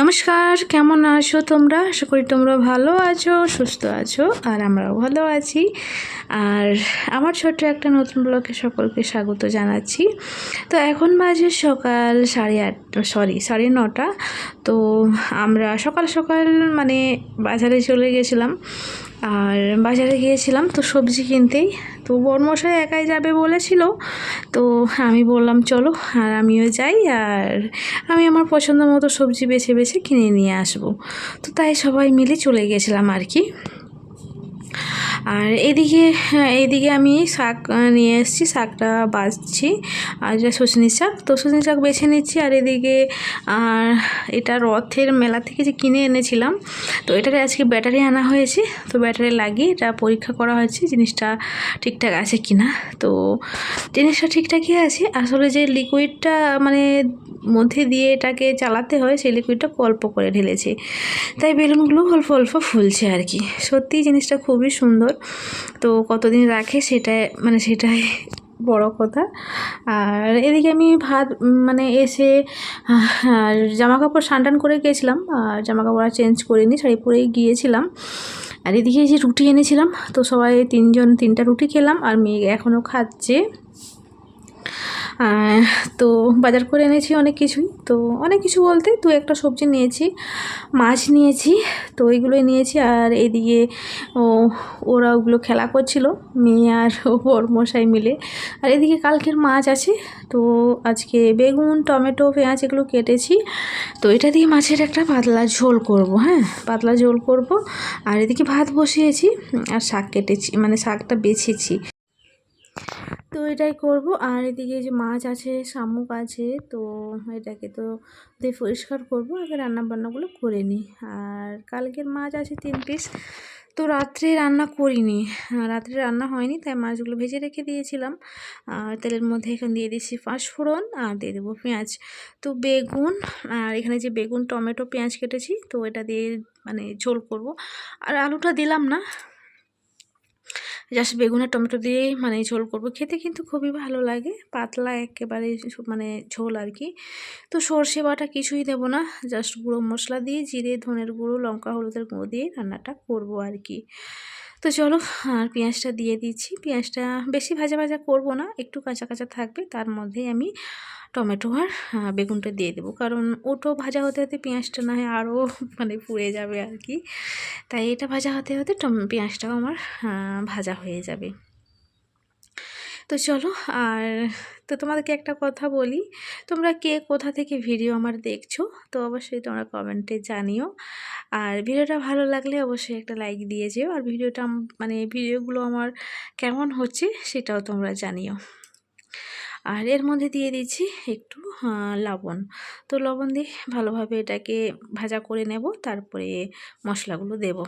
নমস্কার, কেমন আছো তোমরা? আশা করি তোমরা ভালো আছো, সুস্থ আছো, আর আমরাও ভালো আছি। আর আমার ছোট্ট একটা নতুন ব্লগে সকলকে স্বাগত জানাচ্ছি। তো এখন বাজে সকাল সাড়ে আট সরি সাড়ে নটা। তো আমরা সকাল সকাল মানে বাজারে চলে গেছিলাম। আর বাজারে গিয়েছিলাম তো সবজি কিনতেই তো বর্মশাই একাই যাবে বলেছিল। তো আমি বললাম, চলো, আর আমিও যাই, আর আমি আমার পছন্দ মতো সবজি বেছে বেছে কিনে নিয়ে আসব। তো তাই সবাই মিলে চলে গেছিলাম আর কি। আর এদিকে এইদিকে আমি শাক নিয়ে এসেছি, শাকটা বাছছি আর এটা শসনি শাক, তো শসনি শাক বেছে নিচ্ছি। আর এদিকে, আর এটা রথের মেলা থেকে যে কিনে এনেছিলাম, তো এটাতে আজকে ব্যাটারি আনা হয়েছে। তো ব্যাটারি লাগিয়ে এটা পরীক্ষা করা হয়েছে, জিনিসটা ঠিকঠাক আছে কি না তো জিনিসটা ঠিকঠাকই আছে। আসলে যে লিকুইডটা মানে মধ্যে দিয়ে এটাকে চালাতে হয়, সেই লিকুইডটা অল্প করে ঢেলেছে। তাই বেলুনগুলো অল্প অল্প ফুলছে আর কি। সত্যি জিনিসটা খুবই সুন্দর। তো কতদিন রাখে সেটাই মানে সেটাই বড় কথা। আর এদিকে আমি ভাত মানে এসে জামা কাপড় সানটান করে গিয়েছিলাম আর জামা কাপড় আর চেঞ্জ করিনি, শাড়ি পরেই গিয়েছিলাম। আর এদিকে যে রুটি এনেছিলাম, তো সবাই তিনজন, তিনটা রুটি খেলাম, আর মেয়ে এখনও খাচ্ছে। তো বাজার করে এনেছি অনেক কিছুই। তো অনেক কিছু বলতে দু একটা সবজি নিয়েছি, মাছ নিয়েছি, তো ওইগুলোই নিয়েছি। আর এদিকে ও, ওরা ওগুলো খেলা করছিল, মেয়ে আর ওর মশাই মিলে। আর এদিকে কালকের মাছ আছে, তো আজকে বেগুন, টমেটো, পেঁয়াজ এগুলো কেটেছি। তো এটা দিয়ে মাছের একটা পাতলা ঝোল করব হ্যাঁ? পাতলা ঝোল করব। আর এদিকে ভাত বসিয়েছি, আর শাক কেটেছি মানে শাকটা বেছেছি। তো এটাই করব। আর এদিকে যে মাছ আছে, শামুক আছে, তো এটাকে তো দিয়ে পরিষ্কার করব। আগে রান্না বান্নাগুলো করে নিই। আর কালকের মাছ আছে তিন পিস। তো রাত্রে রান্না করিনি। রাত্রে রান্না হয়নি, তাই মাছগুলো ভেজে রেখে দিয়েছিলাম। আর তেলের মধ্যে এখানে দিয়ে দিচ্ছি পাঁচফোড়ন আর দিয়ে দেবো পেঁয়াজ। তো বেগুন, আর এখানে যে বেগুন, টমেটো, পেঁয়াজ কেটেছি, তো এটা দিয়ে মানে ঝোল করব। আর আলুটা দিলাম না। জাস্ট বেগুন আর টমেটো দিয়েই মানে ঝোল করব। খেতে কিন্তু খুবই ভালো লাগে, পাতলা একেবারে মানে ঝোল আর কি। তো সর্ষে বাটা কিছুই দেবো না, জাস্ট গুঁড়ো মশলা দিয়ে জিরে, ধনের গুঁড়ো, লঙ্কা, হলুদের গুঁড়ো দিয়ে রান্নাটা করব আর কি। তো চলো, আর পেঁয়াজটা দিয়ে দিচ্ছি। পেঁয়াজটা বেশি ভাজা ভাজা করব না, একটু কাঁচা কাঁচা থাকবে, তার মধ্যেই আমি টমেটো আর বেগুনটা দিয়ে দেবো। কারণ ওটো ভাজা হতে হতে পেঁয়াজটা না হয় আরও মানে পুড়ে যাবে আর কি। তাই এটা ভাজা হতে হতে টম, পেঁয়াজটাও আমার ভাজা হয়ে যাবে। তো চলো, আর তো তোমাদেরকে একটা কথা বলি। তোমরা কে কোথা থেকে ভিডিও আমার দেখছ, তো অবশ্যই তোমরা কমেন্টে জানিও। আর ভিডিওটা ভালো লাগলে অবশ্যই একটা লাইক দিয়ে যেও। আর ভিডিওটা মানে ভিডিওগুলো আমার কেমন হচ্ছে সেটাও তোমরা জানিও। আর এর মধ্যে দিয়ে দিচ্ছি একটু লবণ। তো লবণ দিয়ে ভালোভাবে এটাকে ভাজা করে নেব, তারপরে মশলাগুলো দেব।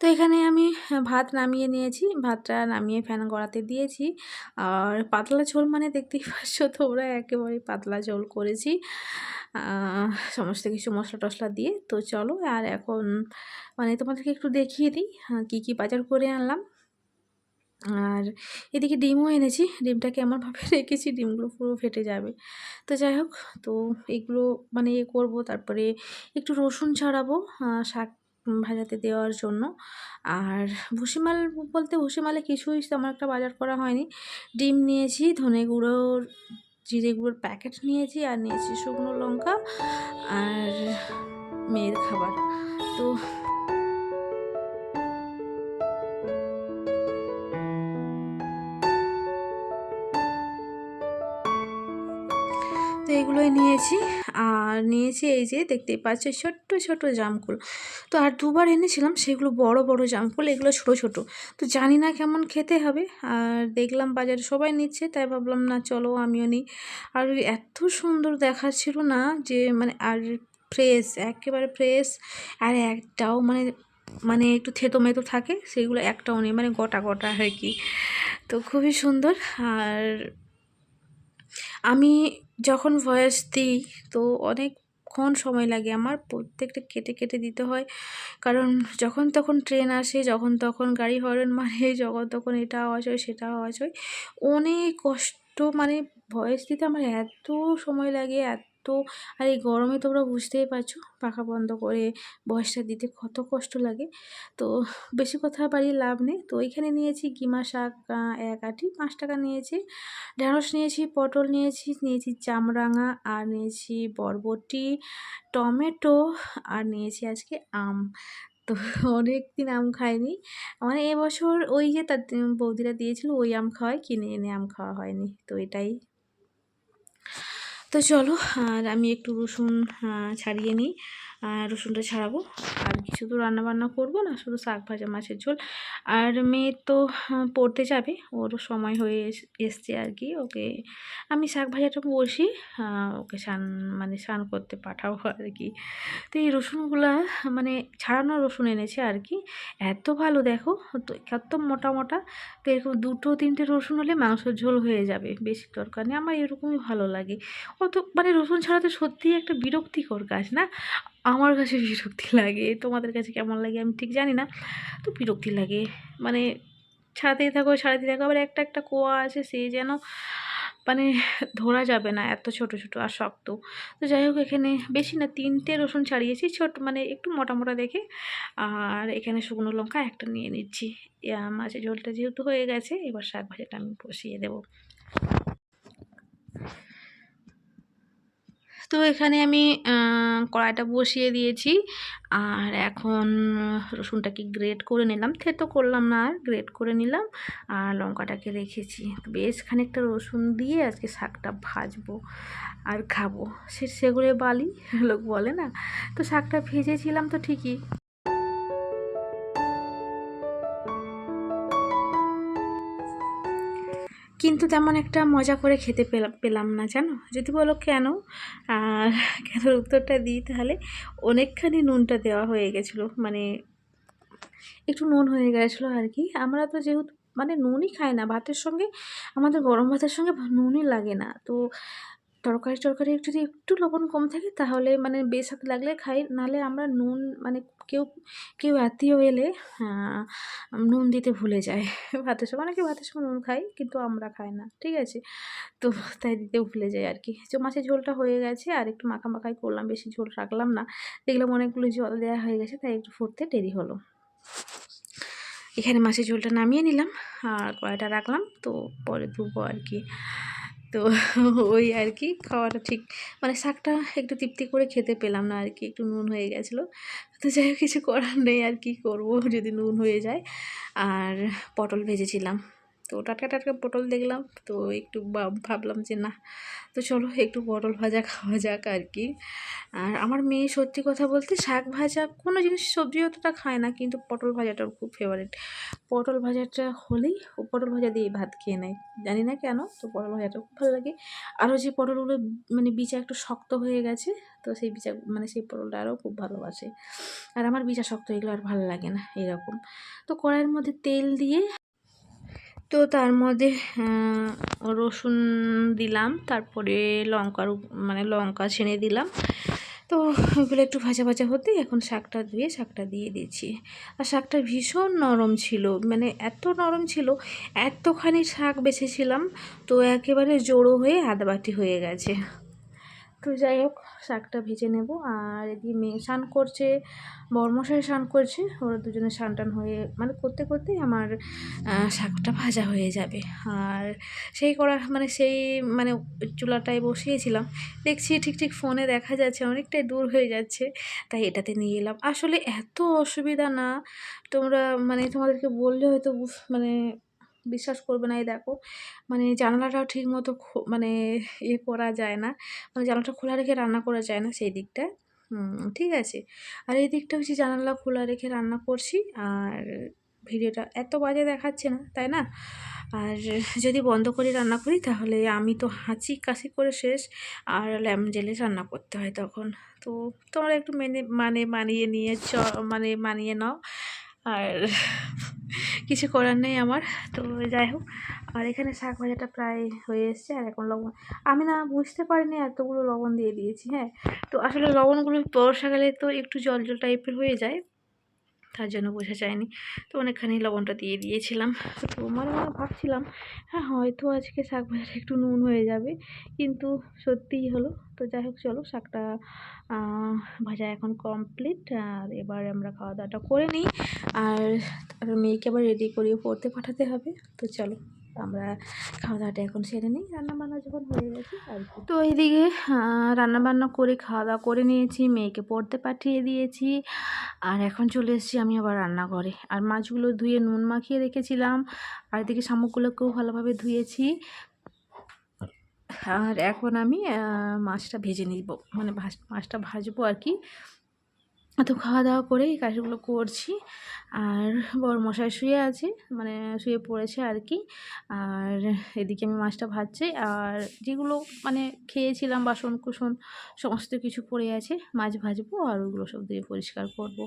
তো এখানে আমি ভাত নামিয়ে নিয়েছি, ভাতটা নামিয়ে ফ্যান গড়াতে দিয়েছি। আর পাতলা ঝোল মানে দেখতেই পাচ্ছ তোমরা একেবারে পাতলা ঝোল করেছি। সমস্ত কিছু মশলা টশলা দিয়ে। তো চলো, আর এখন মানে তোমাদেরকে একটু দেখিয়ে দিই কী কী বাজার করে আনলাম। আর এদিকে ডিমও এনেছি। ডিমটাকে এমনভাবে রেখেছি, ডিমগুলো পুরো ফেটে যাবে। তো যাই হোক, তো এগুলো মানে ইয়ে করব, তারপরে একটু রসুন ছাড়াবো শাক ভাজাতে দেওয়ার জন্য। আর ভুসিমাল বলতে ভুসিমালে কিছুই তেমন একটা বাজার করা হয়নি। ডিম নিয়েছি, ধনে গুঁড়োর জিরে গুঁড়োর প্যাকেট নিয়েছি, আর নিয়েছি শুকনো লঙ্কা আর মেয়ের খাবার। তো এগুলোই নিয়েছি। আর নিয়েছি এই যে দেখতেই পাচ্ছ ছোট্ট ছোট জামকুল তো আর দুবার এনেছিলাম, সেগুলো বড় বড় জামকুল এগুলো ছোট ছোট। তো জানি না কেমন খেতে হবে। আর দেখলাম বাজারে সবাই নিচ্ছে, তাই ভাবলাম না চলো আমিও নিই। আর এত সুন্দর দেখাচ্ছিল না যে মানে আর ফ্রেশ, একেবারে ফ্রেশ। আর একটাও মানে মানে একটু থেতো মেতো থাকে, সেগুলো একটাও নেই মানে গোটা গোটা আর কি। তো খুবই সুন্দর। আর আমি যখন ভয়েস দিই, তো অনেকক্ষণ সময় লাগে। আমার প্রত্যেকটা কেটে কেটে দিতে হয়। কারণ যখন তখন ট্রেন আসে, যখন তখন গাড়ি হরেন মারে, যখন তখন এটা আওয়াজ হয়, সেটা আওয়াজ হয়। অনেক কষ্ট মানে ভয়েস দিতে আমার এত সময় লাগে, এত তো আর এই গরমে তোমরা বুঝতেই পারছ, পাখা বন্ধ করে বয়সটা দিতে কত কষ্ট লাগে। তো বেশি কথা বাড়িয়ে লাভ নেই। তো এখানে নিয়েছি কিমা শাক এক আটি, পাঁচ টাকা নিয়েছি। ঢেঁড়স নিয়েছি, পটল নিয়েছি নিয়েছি চামরাঙা আর নিয়েছি বরবটি, টমেটো, আর নিয়েছি আজকে আম। তো অনেক দিন আম খাইনি। মানে এবছর ওই যে তার বৌদিরা দিয়েছিল, ওই আম খাওয়ায়, কিনে এনে আম খাওয়া হয়নি। তো এটাই তো চলো আর আমি একটু রসুন ছাড়িয়ে নিই। রসুনটা ছাড়াবো। আর কিছু তো রান্না বান্না করব না, শুধু শাক ভাজা, মাছের ঝোল। আর মেয়ে তো পড়তে যাবে ওরও সময় হয়ে এস- এসছে আর কি, ওকে আমি শাক ভাজাটা বসি ওকে স্নান মানে স্নান করতে পাঠাবো আর কি। তো এই রসুনগুলা মানে ছাড়ানো রসুন এনেছে আর কি। এত ভালো দেখো, তো এত মোটা মোটা, তো এরকম দুটো তিনটে রসুন হলে মাংসের ঝোল হয়ে যাবে, বেশি দরকার নেই, আমার এরকমই ভালো লাগে। অত মানে রসুন ছাড়াতে সত্যিই একটা বিরক্তিকর কাজ না? আমার কাছে বিরক্তি লাগে, তোমাদের কাছে কেমন লাগে আমি ঠিক জানি না, তো বিরক্তি লাগে। মানে ছাড়াতেই থাকো ছাড়াতেই থাকো, আবার একটা একটা কোয়া আছে, সে যেন মানে ধরা যাবে না, এত ছোট ছোট আর শক্ত। তো যাই হোক, এখানে বেশি না, তিনটে রসুন ছাড়িয়েছি, ছোট মানে একটু মোটা মোটা দেখে। আর এখানে শুকনো লঙ্কা একটা নিয়ে নিচ্ছি। মাছের ঝোলটা যেহেতু হয়ে গেছে, এবার শাক ভাজাটা আমি বসিয়ে দেবো। তো এখানে আমি কড়াইটা বসিয়ে দিয়েছি। আর এখন রসুনটাকে গ্রেট করে নিলাম। থেতো করলাম না আর গ্রেট করে নিলাম। আর লঙ্কাটাকে রেখেছি। বেশ খানিকটা রসুন দিয়ে আজকে শাকটা ভাজবো আর খাব। সে, সেগুলো বালি, লোক বলে না। তো শাকটা ভেজেছিলাম তো ঠিকই। কিন্তু তেমন একটা মজা করে খেতে পেলাম পেলাম না, জানো? যদি বলো কেন? আর কেন উত্তরটা দিই তাহলে? অনেকখানি নুনটা দেওয়া হয়ে গেছিল মানে একটু নুন হয়ে গেছিল আর কি। আমরা তো যেহেতু মানে নুনই খাই না, ভাতের সঙ্গে, আমাদের গরম ভাতের সঙ্গে নুনই লাগে না। তো তরকারি টরকারি যদি একটু লবণ কম থাকে তাহলে মানে বেশ লাগলে খাই। নাহলে আমরা নুন মানে কেউ কেউ আত্মীয় এলে নুন দিতে ভুলে যায়। ভাতের সময় অনেকে ভাতের সময় নুন খাই কিন্তু আমরা খাই না, ঠিক আছে? তো তাই দিতে ভুলে যায় আর কি তো মাছের ঝোলটা হয়ে গেছে আর একটু মাখা মাখাই করলাম, বেশি ঝোল রাখলাম না। দেখলাম অনেকগুলো জল দেওয়া হয়ে গেছে, তাই একটু ফুটতে দেরি হলো। এখানে মাছের ঝোলটা নামিয়ে নিলাম আর কড়াইটা রাখলাম, তো পরে ধুবো আর কি তো ওই আর কি খাওয়াটা ঠিক মানে শাকটা একটু তৃপ্তি করে খেতে পেলাম না আর কি একটু নুন হয়ে গেছিল। তো যাই হোক, কিছু করার নেই আর কি করব, যদি নুন হয়ে যায়। আর পটল ভেজেছিলাম। তো টাটকা টাটকা পটল দেখলাম, তো একটু ভাবলাম যে না, তো চলো একটু পটল ভাজা খাওয়া যাক আর কি। আর আমার মেয়ে সত্যি কথা বলতে শাক ভাজা কোনো জিনিস সবজি অতটা খায় না, কিন্তু পটল ভাজাটা খুব ফেভারিট পটল ভাজাটা হলেই ও পটল ভাজা দিয়ে ভাত খেয়ে নেয়, জানি না কেন, তো পটল ভাজাটা খুব ভালো লাগে। আরও যে পটলগুলো মানে বিচা একটু শক্ত হয়ে গেছে, তো সেই বিচা মানে সেই পটলটা আরও খুব ভালোবাসে। আর আমার বিচা শক্ত এগুলো আর ভালো লাগে না, এরকম। তো কড়াইয়ের মধ্যে তেল দিয়ে তো তার মধ্যে রসুন দিলাম, তারপরে লঙ্কার মানে লঙ্কা ছেড়ে দিলাম। তো ওইগুলো একটু ভাজা ভাজা হতে এখন শাকটা ধুয়ে শাকটা দিয়ে দিয়েছি। আর শাকটা ভীষণ নরম ছিল মানে এত নরম ছিল, এতখানি শাক বেছেছিলাম, তো একেবারে জোড়ো হয়ে আদাবাটি হয়ে গেছে। তো যাই হোক, শাকটা ভেজে নেব। আর এদিকে মেয়ে স্নান করছে, বর্মশাই স্নান করছে। ওরা দুজনে স্নান টান হয়ে মানে করতে করতেই আমার শাকটা ভাজা হয়ে যাবে। আর সেই করা মানে সেই মানে চুলাটায় বসিয়েছিলাম। দেখছি ঠিক ঠিক ফোনে দেখা যাচ্ছে, অনেকটাই দূর হয়ে যাচ্ছে। তাই এটাতে নিয়ে এলাম। আসলে এত অসুবিধা না। তোমরা মানে তোমাদেরকে বললে হয়তো মানে বিশ্বাস করবে না, এই দেখো। মানে জানালাটাও ঠিক মতো মানে ইয়ে করা যায় না। মানে জানালাটা খোলা রেখে রান্না করা যায় না সেই দিকটা ঠিক আছে। আর এই দিকটা হচ্ছে জানালা খোলা রেখে রান্না করছি। আর ভিডিওটা এত বাজে দেখাচ্ছে না, তাই না? আর যদি বন্ধ করে রান্না করি, তাহলে আমি তো হাঁচি কাশি করে শেষ। আর ল্যাম্প জেলে রান্না করতে হয় তখন। তো তোমরা একটু মেনে মানে মানিয়ে নিয়ে চ মানে মানিয়ে নাও। আর কিছু করার নেই আমার, তো যাই হোক। আর এখানে শাক ভাজাটা প্রায় হয়ে এসছে, আর এখন লবণ। আমি না বুঝতে পারিনি এতগুলো লবণ দিয়ে দিয়েছি হ্যাঁ। তো আসলে লবণগুলো বর্ষাকালে তো একটু জল জল টাইপের হয়ে যায়। তার জন্য বোঝা যায়নি। তো অনেকখানি লবণটা দিয়ে দিয়েছিলাম। তো মনে মনে ভাবছিলাম হ্যাঁ হয়তো আজকে শাক ভাজাটা একটু নুন হয়ে যাবে। কিন্তু সত্যিই হলো। তো যাই হোক, চলো শাকটা ভাজা এখন কমপ্লিট আর এবার আমরা খাওয়া দাওয়াটা করে নিই। আর মেয়েকে আবার রেডি করিয়ে পড়তে পাঠাতে হবে। তো চলো। আমরা খাওয়া দাওয়াটা এখন সেরে নিই। রান্না বান্না যখন হয়ে গেছে তো এইদিকে রান্না বান্না করে খাওয়া দাওয়া করে নিয়েছি, মেয়েকে পড়তে পাঠিয়ে দিয়েছি। আর এখন চলে এসেছি আমি আবার রান্না রান্নাঘরে। আর মাছগুলো ধুয়ে নুন মাখিয়ে রেখেছিলাম। আর এদিকে শামুকগুলোকেও ভালোভাবে ধুয়েছি। আর এখন আমি মাছটা ভেজে নিব। মানে মাছটা ভাজবো আর কি। তো খাওয়া দাওয়া করে এই কাজগুলো করছি। আর বড় মশাই শুয়ে আছে মানে শুয়ে পড়েছে আর কি আর এদিকে আমি মাছটা ভাজছি। আর যেগুলো মানে খেয়েছিলাম বাসন কুসন, সমস্ত কিছু পড়ে আছে, মাছ ভাজবো আর ওগুলো সব দিয়ে পরিষ্কার করব।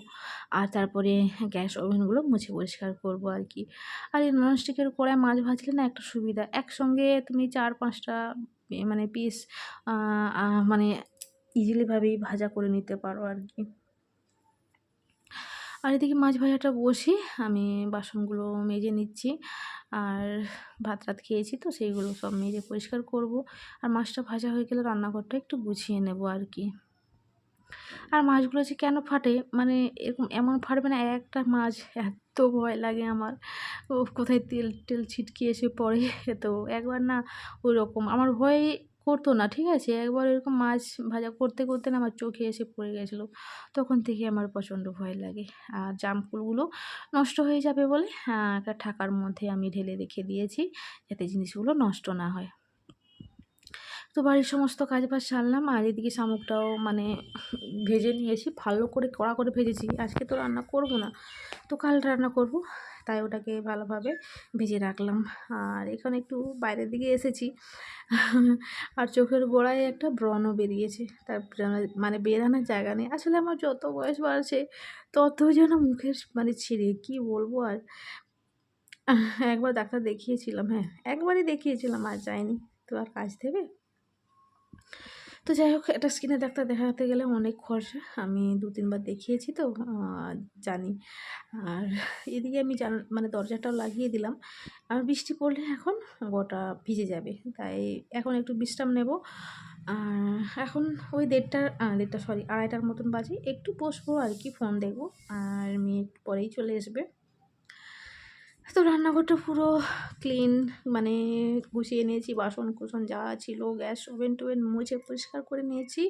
আর তারপরে গ্যাস ওভেনগুলো মুছে পরিষ্কার করব আর কি আর এই ননস্টিকের কড়ায় মাছ ভাজলে না একটা সুবিধা, একসঙ্গে তুমি চার পাঁচটা মানে পিস মানে ইজিলিভাবেই ভাজা করে নিতে পারো আর কি আর এদিকে মাছ ভাজাটা বসি, আমি বাসনগুলো মেজে নিচ্ছি। আর ভাত রাত খেয়েছি তো, সেইগুলো সব মেজে পরিষ্কার করব। আর মাছটা ভাজা হয়ে গেলে রান্নাঘরটা একটু গুছিয়ে নেব আর কি। আর মাছগুলো যে কেন ফাটে? মানে এরকম এমন ফাটবে না, একটা মাছ এত ভয় লাগে আমার। ও কোথায় তেল টেল ছিটকে এসে পড়ে তো একবার না ওই রকম আমার ভয় করতো না, ঠিক আছে? একবার এরকম মাছ ভাজা করতে করতে না আমার চোখে এসে পড়ে গেছিল। তখন থেকে আমার প্রচণ্ড ভয় লাগে। আর জামফুলগুলো নষ্ট হয়ে যাবে বলে একটা ঠাকার মধ্যে আমি ঢেলে রেখে দিয়েছি, যাতে জিনিসগুলো নষ্ট না হয়। তো বাড়ির সমস্ত কাজ বাজ সারলাম, আর এদিকে শামুকটাও মানে ভেজে নিয়েছি ভালো করে কড়া করে ভেজেছি। আজকে তো রান্না করব না, তো কাল রান্না করব, তাই ওটাকে ভালোভাবে ভেজে রাখলাম। আর এখানে একটু বাইরের দিকে এসেছি, আর চোখের গোড়ায় একটা ব্রণও বেরিয়েছে। তার মানে বেরানোর জায়গা নেই। আসলে আমার যত বয়স বাড়ছে, তত যেন মুখের মানে ছিঁড়ে, কি বলব আর? একবার ডাক্তার দেখিয়েছিলাম হ্যাঁ একবারই দেখিয়েছিলাম, আর যায়নি। তো আর কাজ দেবে? তো যাই হোক, একটা স্কিনের ডাক্তার দেখাতে গেলে অনেক খরচা। আমি দু তিনবার দেখিয়েছি তো জানি। আর এদিকে আমি জান মানে দরজাটাও লাগিয়ে দিলাম। আর বৃষ্টি পড়লে এখন গোটা ভিজে যাবে, তাই এখন একটু বিশ্রাম নেব। আর এখন ওই দেড়টার দেড়টা সরি আড়াইটার মতন বাজে। একটু বসবো আর কি ফোন দেখব। আর মেয়ে পরেই চলে আসবে। তো রান্নাঘরটা পুরো ক্লিন মানে গুছিয়ে নিয়েছি বাসন কুসন যা ছিল, গ্যাস ওভেন টোভেন মুছে পরিষ্কার করে নিয়েছি।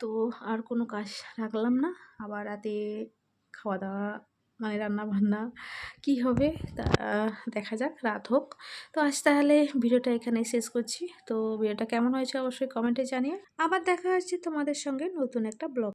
তো আর কোনো কাজ রাখলাম না। আবার রাতে খাওয়া দাওয়া মানে রান্না বান্না কী হবে তা দেখা যাক, রাত হোক। তো আজ তাহলে ভিডিওটা এখানে শেষ করছি। তো ভিডিওটা কেমন হয়েছে অবশ্যই কমেন্টে জানিয়ে আবার দেখা হচ্ছে তোমাদের সঙ্গে নতুন একটা ব্লগ